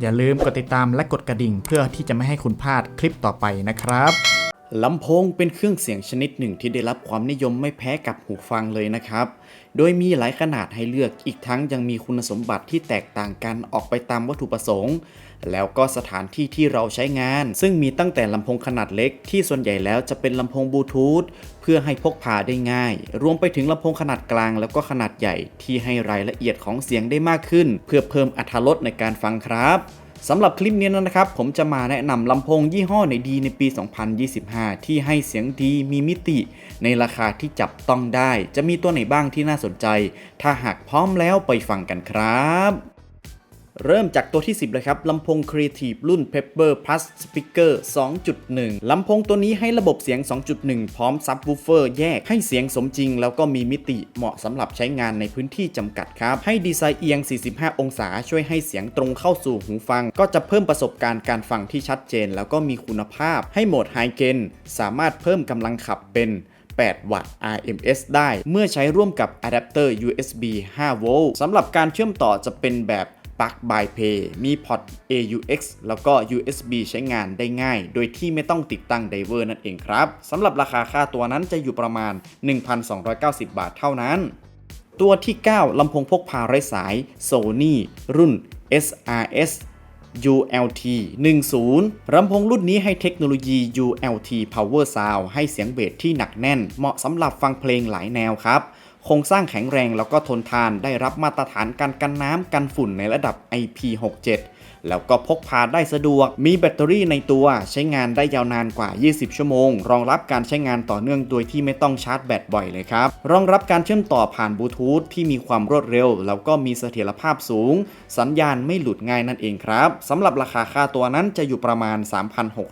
อย่าลืมกดติดตามและกดกระดิ่ง เพื่อที่จะไม่ให้คุณพลาดคลิปต่อไปนะครับลำโพงเป็นเครื่องเสียงชนิดหนึ่งที่ได้รับความนิยมไม่แพ้กับหูฟังเลยนะครับ โดยมีหลายขนาดให้เลือกอีกทั้งยังมีคุณสมบัติที่แตกต่างกันออกไปตามวัตถุประสงค์ แล้วก็สถานที่ที่เราใช้งาน ซึ่งมีตั้งแต่ลำโพงขนาดเล็กที่ส่วนใหญ่แล้วจะเป็นลำโพงบลูทูธเพื่อให้พกพาได้ง่าย รวมไปถึงลำโพงขนาดกลางแล้วก็ขนาดใหญ่ที่ให้รายละเอียดของเสียงได้มากขึ้น เพื่อเพิ่มอรรถรสในการฟังครับสำหรับคลิปนี้นะครับ ผมจะมาแนะนำลำโพงยี่ห้อไหนดีในปี 2025 ที่ให้เสียงดีมีมิติ ในราคาที่จับต้องได้ จะมีตัวไหนบ้างที่น่าสนใจ ถ้าหากพร้อมแล้วไปฟังกันครับ เริ่มจากตัวที่ 10 เลยครับลำโพง Creative รุ่น Pepper Plus Speaker 2.1 ลำโพงตัวนี้ให้ระบบเสียง 2.1 พร้อม Subwoofer แยกให้เสียงสมจริง แล้วก็มีมิติเหมาะสำหรับใช้งานในพื้นที่จำกัดครับ ให้ดีไซน์เอียง 45 องศาช่วยให้เสียงตรงเข้าสู่หูฟัง ก็จะเพิ่มประสบการณ์การฟังที่ชัดเจน แล้วก็มีคุณภาพ ให้โหมด High Gain สามารถเพิ่มกำลังขับเป็น8 วัตต์ RMS ได้ เมื่อใช้ร่วมกับอะแดปเตอร์ USB 5 โวลต์สำหรับการเชื่อมต่อจะเป็นแบบ Plug by Pay มีพอร์ต AUX แล้วก็ USB ใช้งานได้ง่าย โดยที่ไม่ต้องติดตั้งไดเวอร์นั่นเองครับสำหรับราคาค่าตัวนั้นจะอยู่ประมาณ 1,290 บาทเท่านั้น ตัวที่ 9 ลำโพงพกพาไร้สาย Sony รุ่น SRS ULT 10ลำโพงรุ่นนี้ให้เทคโนโลยี ULT Power Sound ให้เสียงเบสที่หนักแน่น เหมาะสำหรับฟังเพลงหลายแนวครับ โครงสร้างแข็งแรงแล้วก็ทนทานได้รับมาตรฐานการกันน้ำกันฝุ่นในระดับ IP67 แล้วก็พกพาได้สะดวก มีแบตเตอรี่ในตัวใช้งานได้ยาวนานกว่า 20 ชั่วโมง รองรับการใช้งานต่อเนื่องโดยที่ไม่ต้องชาร์จแบตบ่อยเลยครับ รองรับการเชื่อมต่อผ่านบลูทูธที่มีความรวดเร็ว แล้วก็มีเสถียรภาพสูง สัญญาณไม่หลุดง่ายนั่นเองครับสำหรับราคาค่าตัวนั้นจะอยู่ประมาณ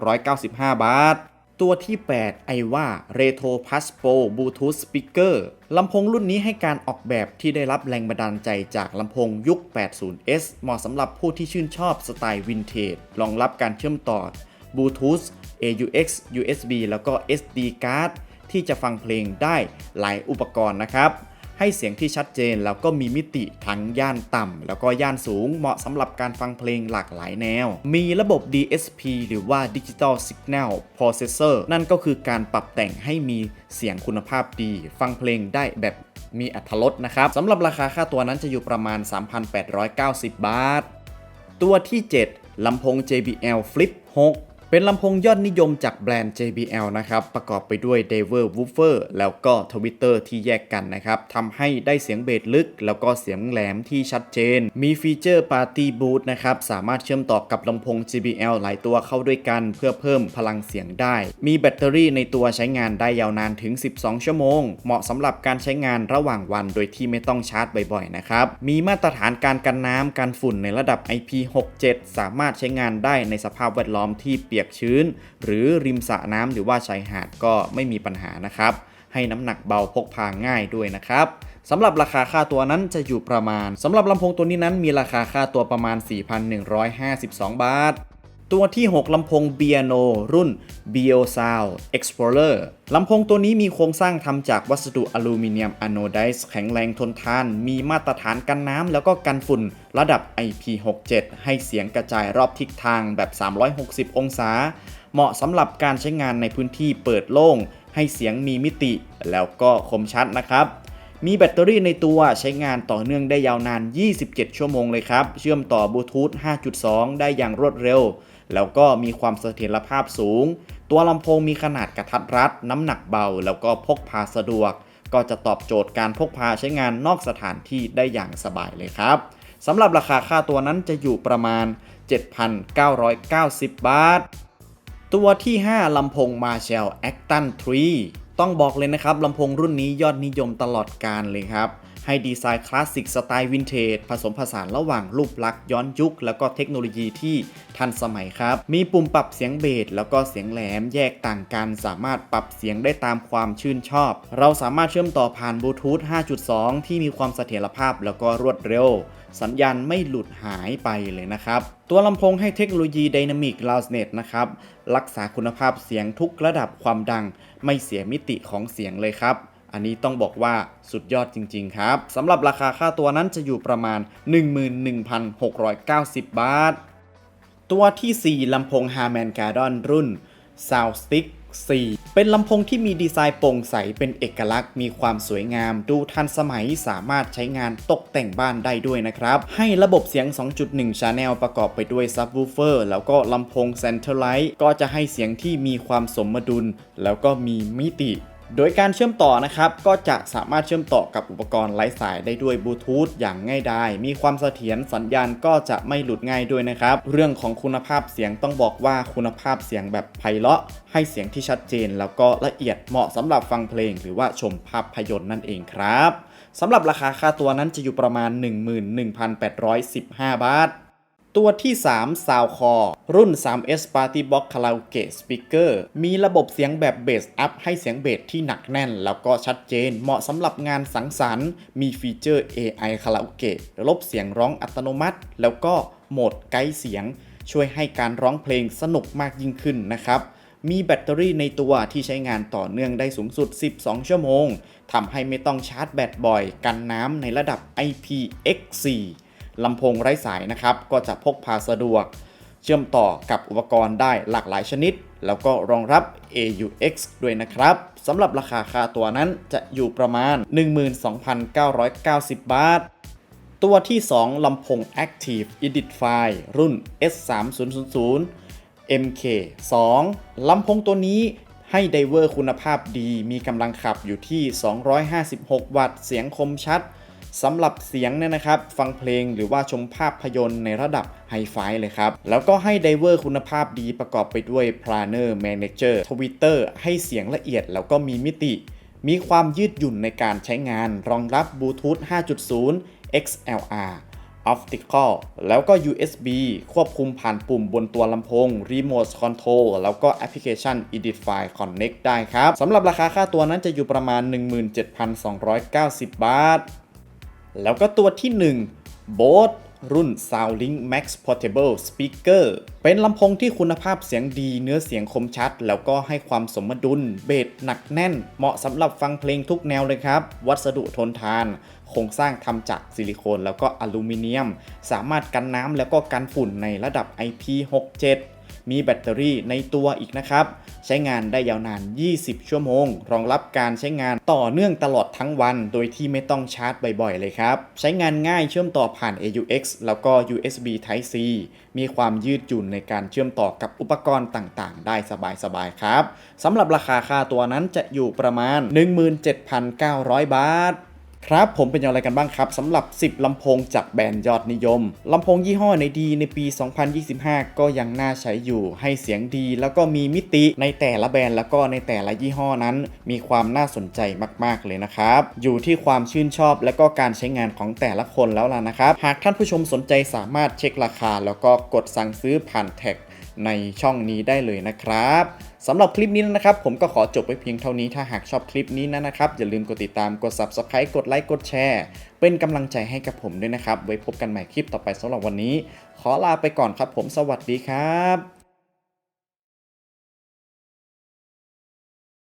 3,695 บาท ตัวที่ 8 ไอว่า Retro p a s p o Bluetooth Speaker ลำโพงรุ่นนี้ให้การออกแบบที่ได้รับแรงบันดาลใจจากลำโพงยุค 80s เหมาะสำหรับผู้ที่ชื่นชอบสไตล์วินเทจรองรับการเชื่อมต่อ Bluetooth AUX USB แล้วก็ SD card ที่จะฟังเพลงได้หลายอุปกรณ์นะครับ ให้เสียงที่ชัดเจนแล้วก็มีมิติทั้งย่านต่ำ แล้วก็ย่านสูงเหมาะสำหรับการฟังเพลงหลากหลายแนว มีระบบ DSP หรือว่า Digital Signal Processor นั่นก็คือการปรับแต่งให้มีเสียงคุณภาพดี ฟังเพลงได้แบบมีอัตรสนะครับสำหรับราคาค่าตัวนั้นจะอยู่ประมาณ 3,890 บาท ตัวที่ 7ลำโพง JBL Flip 6 เป็นลำโพงยอดนิยมจากแบรนด์ JBL นะครับ ประกอบไปด้วย d i v e r Woofer แล้วก็ Twitter ที่แยกกันนะครับทำให้ได้เสียงเบสลึก แล้วก็เสียงแหลมที่ชัดเจน มีฟีเจอร์ Party Boost นะครับ สามารถเชื่อมต่อกับลำโพง JBL หลายตัวเข้าด้วยกันเพื่อเพิ่มพลังเสียงได้ มีแบตเตอรี่ในตัวใช้งานได้ยาวนานถึง 12 ชั่วโมง เหมาะสำหรับการใช้งานระหว่างวัน โดยที่ไม่ต้องชาร์จบ่อยๆนะครับ มีมาตรฐานการกันน้ำกันฝุ่นในระดับ IP67 สามารถใช้งานได้ในสภาพแวดล้อมที่เปียกชื้น หรือริมสระน้ำหรือว่าชายหาดก็ไม่มีปัญหานะครับ ให้น้ำหนักเบาพกพาง่ายด้วยนะครับสำหรับราคาค่าตัวนั้นจะอยู่ประมาณสำหรับลำโพงตัวนี้นั้นมีราคาค่าตัวประมาณ 4,152 บาท ตัวที่ 6 ลำโพง b i a n o รุ่น b i o Sound Explorer ลำโพงตัวนี้มีโครงสร้างทำจากวัสดุอลูมิเนียมอะโนไดซ์แข็งแรงทนทาน มีมาตรฐานกันน้ำแล้วก็กันฝุ่นระดับ IP67 ให้เสียงกระจายรอบทิศทางแบบ 360 องศา เหมาะสำหรับการใช้งานในพื้นที่เปิดโล่ง ให้เสียงมีมิติแล้วก็คมชัดนะครับมีแบตเตอรี่ในตัวใช้งานต่อเนื่องได้ยาวนาน 27 ชั่วโมงเลยครับ เชื่อมต่อบลูทูธ 5.2 ได้อย่างรวดเร็ว แล้วก็มีความเสถียรภาพสูง ตัวลำโพงมีขนาดกระทัดรัด น้ำหนักเบา แล้วก็พกพาสะดวก ก็จะตอบโจทย์การพกพาใช้งานนอกสถานที่ได้อย่างสบายเลยครับสำหรับราคาค่าตัวนั้นจะอยู่ประมาณ 7,990 บาท ตัวที่ 5ลำโพง Marshall Acton 3ต้องบอกเลยนะครับลำโพงรุ่นนี้ยอดนิยมตลอดการเลยครับ ให้ดีไซน์คลาสสิกสไตล์วินเทจผสมผสานระหว่างรูปลักษณ์ย้อนยุค แล้วก็เทคโนโลยีที่ทันสมัยครับ มีปุ่มปรับเสียงเบสแล้วก็เสียงแหลมแยกต่างกัน สามารถปรับเสียงได้ตามความชื่นชอบ เราสามารถเชื่อมต่อผ่านบลูทูธ 5.2 ที่มีความเสถียรภาพแล้วก็รวดเร็ว สัญญาณไม่หลุดหายไปเลยนะครับ ตัวลำโพงให้เทคโนโลยี Dynamic Loudness นะครับ รักษาคุณภาพเสียงทุกระดับความดัง ไม่เสียมิติของเสียงเลยครับ อันนี้ต้องบอกว่าสุดยอดจริง ๆ ครับสำหรับราคาค่าตัวนั้นจะอยู่ประมาณ 11,690 บาท ตัวทีสี่4ลำโพง Harman Kardon รุ่น Soundstick 4 เป็นลำโพงที่มีดีไซน์โปร่งใสเป็นเอกลักษณ์ มีความสวยงาม ดูทันสมัยสามารถใช้งานตกแต่งบ้านได้ด้วยนะครับ ให้ระบบเสียง 2.1 Channel ประกอบไปด้วย Subwoofer แล้วก็ลำโพง Centerlight ก็จะให้เสียงที่มีความสมดุล แล้วก็มีมิติ โดยการเชื่อมต่อนะครับก็จะสามารถเชื่อมต่อกับอุปกรณ์ไร้สายได้ด้วยบลูทูธอย่างง่ายดายมีความเสถียรสัญญาณก็จะไม่หลุดง่ายด้วยนะครับ เรื่องของคุณภาพเสียงต้องบอกว่าคุณภาพเสียงแบบไพเราะ ให้เสียงที่ชัดเจน แล้วก็ละเอียดเหมาะสำหรับฟังเพลง หรือว่าชมภาพยนตร์นั่นเองครับสำหรับราคาค่าตัวนั้นจะอยู่ประมาณ 11,815 บาท ตัวที่ 3 Soundcore รุ่น 3S Party Box Karaoke Speaker มีระบบเสียงแบบเบสอัพให้เสียงเบสที่หนักแน่น แล้วก็ชัดเจน เหมาะสำหรับงานสังสรรค์ มีฟีเจอร์ AI Karaoke ลบเสียงร้องอัตโนมัติ แล้วก็โหมดไกด์เสียง ช่วยให้การร้องเพลงสนุกมากยิ่งขึ้นนะครับ มีแบตเตอรี่ในตัวที่ใช้งานต่อเนื่องได้สูงสุด 12 ชั่วโมงทำให้ไม่ต้องชาร์จแบตบ่อย กันน้ำในระดับ IPX4 ลำโพงไร้สายนะครับ ก็จะพกพาสะดวก เชื่อมต่อกับอุปกรณ์ได้หลากหลายชนิด แล้วก็รองรับ AUX ด้วยนะครับสำหรับราคาค่าตัวนั้นจะอยู่ประมาณ 12,990 บาท ตัวที่ 2ลำโพง Active Edify รุ่น S3000 MK2 ลำโพงตัวนี้ให้ไดเวอร์คุณภาพดี มีกำลังขับอยู่ที่ 256 วัตต์ เสียงคมชัด สำหรับเสียงเนี่ยนะครับ ฟังเพลงหรือว่าชมภาพยนตร์ในระดับไฮไฟเลยครับ แล้วก็ให้ไดเวอร์คุณภาพดีประกอบไปด้วย Planner Manager Twitter ให้เสียงละเอียดแล้วก็มีมิติ มีความยืดหยุ่นในการใช้งาน รองรับบลูทูธ 5.0 XLR Optical แล้วก็ USB ควบคุมผ่านปุ่มบนตัวลำโพง Remote Control แล้วก็แอปพลิเคชัน Edify Connect ได้ครับ สำหรับราคาค่าตัวนั้นจะอยู่ประมาณ 17,290 บาท แล้วก็ตัวที่ 1 Bose รุ่น SoundLink Max Portable Speaker เป็นลำโพงที่คุณภาพเสียงดีเนื้อเสียงคมชัด แล้วก็ให้ความสมดุล เบสหนักแน่น เหมาะสำหรับฟังเพลงทุกแนวเลยครับ วัสดุทนทาน โครงสร้างทำจากซิลิโคนแล้วก็อลูมิเนียม สามารถกันน้ำแล้วก็กันฝุ่นในระดับ IP67 มีแบตเตอรี่ในตัวอีกนะครับ ใช้งานได้ยาวนาน 20 ชั่วโมง รองรับการใช้งานต่อเนื่องตลอดทั้งวัน โดยที่ไม่ต้องชาร์จบ่อยๆ เลยครับ ใช้งานง่ายเชื่อมต่อผ่าน AUX แล้วก็ USB Type C มีความยืดหยุ่นในการเชื่อมต่อกับอุปกรณ์ต่างๆ ได้สบายๆ ครับสำหรับราคาค่าตัวนั้นจะอยู่ประมาณ 17,900 บาท ครับผมเป็นอย่างไรกันบ้างครับสำหรับ 10 ลำโพงจากแบรนด์ยอดนิยม ลำโพงยี่ห้อในดีในปี 2025 ก็ยังน่าใช้อยู่ให้เสียงดี แล้วก็มีมิติในแต่ละแบรนด์แล้วก็ในแต่ละยี่ห้อนั้น มีความน่าสนใจมาก ๆ เลยนะครับ อยู่ที่ความชื่นชอบและก็การใช้งานของแต่ละคนแล้วล่ะนะครับ หากท่านผู้ชมสนใจสามารถเช็คราคา แล้วก็กดสั่งซื้อผ่านแท็ก ในช่องนี้ได้เลยนะครับสำหรับคลิปนี้นะครับ ผมก็ขอจบไว้เพียงเท่านี้ถ้าหากชอบคลิปนี้นะครับ อย่าลืมกดติดตามกด Subscribe กดไลค์กดแชร์ เป็นกำลังใจให้กับผมด้วยนะครับ ไว้พบกันใหม่คลิปต่อไปสำหรับวันนี้ ขอลาไปก่อนครับผมสวัสดีครับ